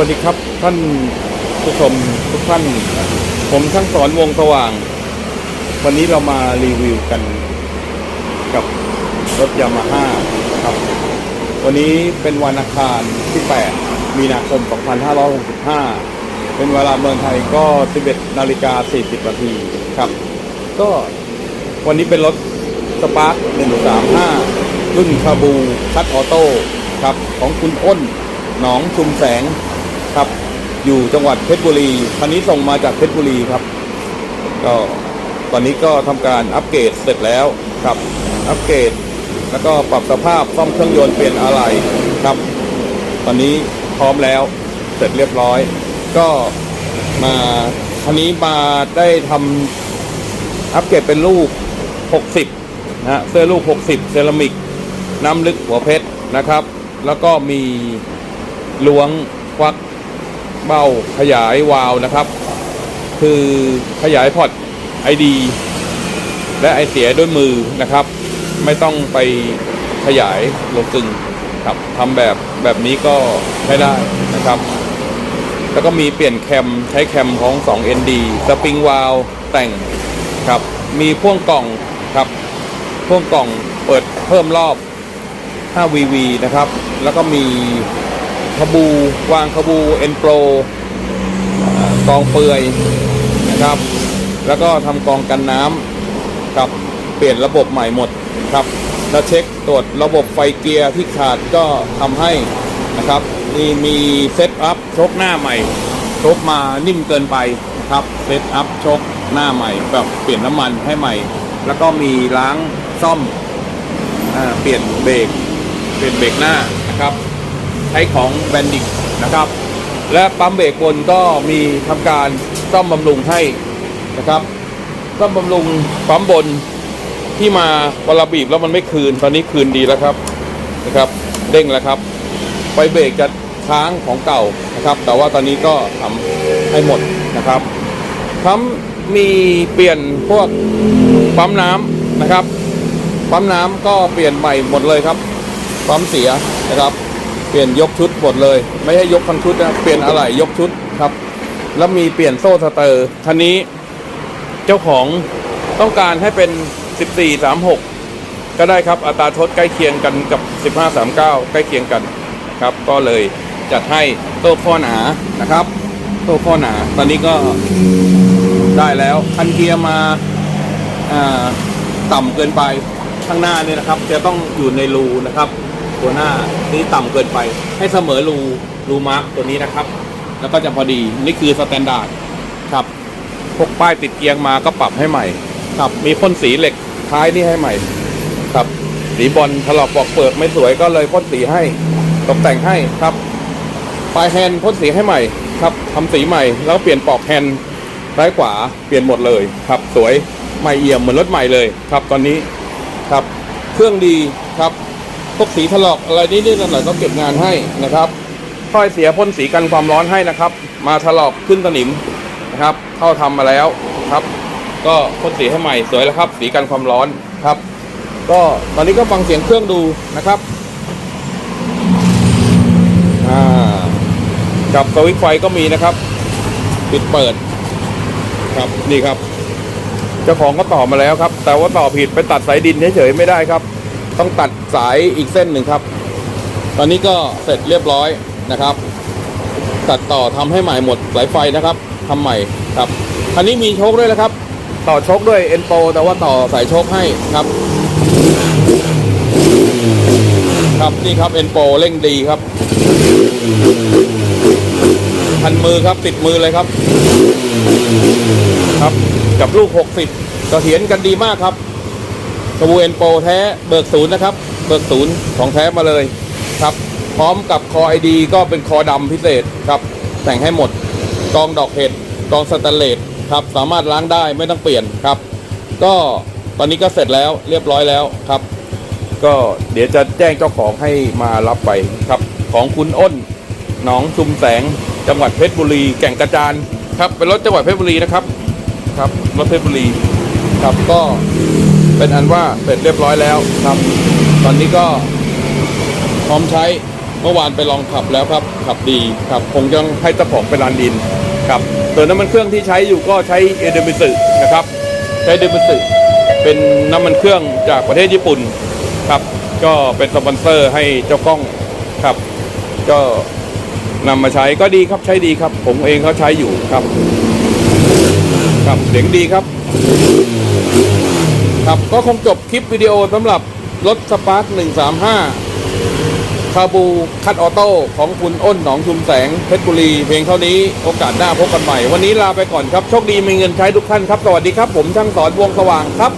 วัสดีครับท่านผู้ชมทุกท่าน ผมช่างสอนวงสว่าง วันนี้เรามารีวิวกันกับรถยามาฮ่าครับ วันนี้เป็นวันอังคารที่ 8 มีนาคม 2565 เป็นเวลาเมืองไทยก็ 11นาฬิกา40นาทีครับ ก็วันนี้เป็นรถสปาร์ค135 รุ่นคาบูคัตออโต้ครับ ของคุณอ้นหนองชุมแสง ครับ อยู่จังหวัดเพชรบุรีคันนี้ส่งมาจากเพชรบุรีครับ ก็ตอนนี้ก็ทำการอัปเกรดเสร็จแล้วครับ อัปเกรดแล้วก็ปรับสภาพซ่อมเครื่องยนต์เปลี่ยนอะไหล่ครับ ตอนนี้พร้อมแล้วเสร็จเรียบร้อย ก็มาคันนี้มาได้ทำอัปเกรดเป็นลูก 60นะฮะเสื้อลูก 60 เซรามิก น้ำลึกหัวเพชรนะครับ แล้วก็มีล้วงควัก เบ้าขยายวาล์วนะครับ คือขยายพอร์ตไอดีและไอเสียด้วยมือนะครับ ไม่ต้องไปขยายลงกึงครับทำแบบแบบนี้ก็ใช้ได้นะครับ แล้วก็มีเปลี่ยนแคมใช้แคมของ 2ND สปริงวาลแต่งครับ มีพ่วงกล่องครับพ่วงกล่องเปิดเพิ่มรอบ 5VV นะครับ แล้วก็มี ขบู วางขบูเอ็นโปรกองเปลือยนะครับ แล้วก็ทำกองกันน้ำครับเปลี่ยนระบบใหม่หมดครับแล้วเช็คตรวจระบบไฟเกียร์ที่ขาดก็ทำให้นะครับนี่มีเซตอัพชกหน้าใหม่ชกมานิ่มเกินไปครับเซตอัพชกหน้าใหม่แบบเปลี่ยนน้ำมันให้ใหม่ แล้วก็มีล้างซ่อมอเปลี่ยนเบรกเปลี่ยนเบรกหน้านะครับ ใช้ของแบนดิกนะครับ และปั๊มเบรกบนก็มีทำการซ่อมบำรุงให้นะครับซ่อมบำรุงปั๊มบนที่มาเวลาบีบแล้วมันไม่คืน ตอนนี้คืนดีแล้วครับนะครับเด้งแล้วครับไฟเบรกจะค้างของเก่านะครับ แต่ว่าตอนนี้ก็ทำให้หมดนะครับปั๊มมีเปลี่ยนพวกปั๊มน้ำนะครับปั๊มน้ำก็เปลี่ยนใหม่หมดเลยครับปั๊มเสียนะครับ เปลี่ยนยกชุดหมดเลย ไม่ใช่ยกทั้งชุดนะเปลี่ยนอะไหล่ยกชุดครับ แล้วมีเปลี่ยนโซ่สเตอร์คันนี้เจ้าของต้องการให้เป็น 14 36 ก็ได้ครับอัตราทดใกล้เคียงกันกับ 15 39 ใกล้เคียงกันครับ ก็เลยจัดให้โต้ข้อหนานะครับ โต้ข้อหนาตอนนี้ก็ได้แล้วคันเกียร์มาอ่าต่ำเกินไปข้างหน้าเนี่ยนะครับ จะต้องอยู่ในรูนะครับ ตัวหน้านี่ต่ำเกินไป ให้เสมอรูรูมาร์กตัวนี้นะครับ แล้วก็จะพอดีนี่คือสแตนดาร์ดครับพวกป้ายติดเกียงมาก็ปรับให้ใหม่ ครับมีพ่นสีเหล็กท้ายนี่ให้ใหม่ ครับสีบอลถลอกปอกเปลือกไม่สวยก็เลยพ่นสีให้ตกแต่งให้ครับปลายแฮนด์พ่นสีให้ใหม่ครับทำสีใหม่แล้วเปลี่ยนปลอกแฮนด์ซ้ายขวาเปลี่ยนหมดเลยครับ สวยใหม่เอี่ยมเหมือนรถใหม่เลยครับ ตอนนี้ครับ เครื่องดีครับ พวกสีถลอกอะไรนิดๆหน่อยๆก็เก็บงานให้นะครับถ้อยเสียพ่นสีกันความร้อนให้นะครับ มาถลอกขึ้นสนิมนะครับ เข้าทำมาแล้วครับ ก็พ่นสีให้ใหม่สวยแล้วครับ สีกันความร้อนครับ ก็ตอนนี้ก็ฟังเสียงเครื่องดูนะครับกับสวิตไฟก็มีนะครับ ปิดเปิดครับนี่ครับเจ้าของก็ต่อมาแล้วครับ แต่ว่าต่อผิดไปตัดสายดินเฉยๆไม่ได้ครับ ต้องตัดสายอีกเส้นหนึ่งครับ ตอนนี้ก็เสร็จเรียบร้อยนะครับ ตัดต่อทำให้ใหม่หมดสายไฟนะครับทำใหม่ครับคันนี้มีโชคด้วยนะครับ ต่อโชคด้วยเอ็นโปแต่ว่าต่อสายโชคให้ครับ ครับนี่ครับเอ็นโปเร่งดีครับพันมือครับติดมือเลยครับ ครับกับลูก 60เสถียรกันดีมากครับ กระบูเอ็นโปแท้เบิกศูนย์นะครับ เบิกศูนย์ของแท้มาเลยครับ พร้อมกับคอไอดีก็เป็นคอดำพิเศษครับ แต่งให้หมดกองดอกเห็ดกองสแตนเลสครับ สามารถล้างได้ไม่ต้องเปลี่ยนครับ ก็ตอนนี้ก็เสร็จแล้วเรียบร้อยแล้วครับ ก็เดี๋ยวจะแจ้งเจ้าของให้มารับไปครับ ของคุณอ้นหนองชุมแสงจังหวัดเพชรบุรี แก่งกระจานครับเป็นรถจังหวัดเพชรบุรีนะครับครับรถเพชรบุรีครับก็ เป็นอันว่าเสร็จเรียบร้อยแล้วครับ ตอนนี้ก็พร้อมใช้เมื่อวานไปลองขับแล้วครับ ขับดีครับคงจะให้เจ้าของไปรันดินครับส่วนน้ำมันเครื่องที่ใช้อยู่ก็ใช้เอเดมิสึนะครับ ใช้เดมิสึเป็นน้ำมันเครื่องจากประเทศญี่ปุ่นครับ ก็เป็นสปอนเซอร์ให้เจ้ากล้องครับ ก็นำมาใช้ก็ดีครับใช้ดีครับ ผมเองเขาใช้อยู่ครับ ครับเสียงดีครับ ครับก็คงจบคลิปวิดีโอสำหรับรถสปาร์ค135 คาบูคัดออโต้ของคุณอ้นหนองชุมแสงเพชรบุรี เพียงเท่านี้โอกาสหน้าพบกันใหม่ วันนี้ลาไปก่อนครับ โชคดีมีเงินใช้ทุกท่านครับ สวัสดีครับ ผมช่างสอนวงสว่างครับ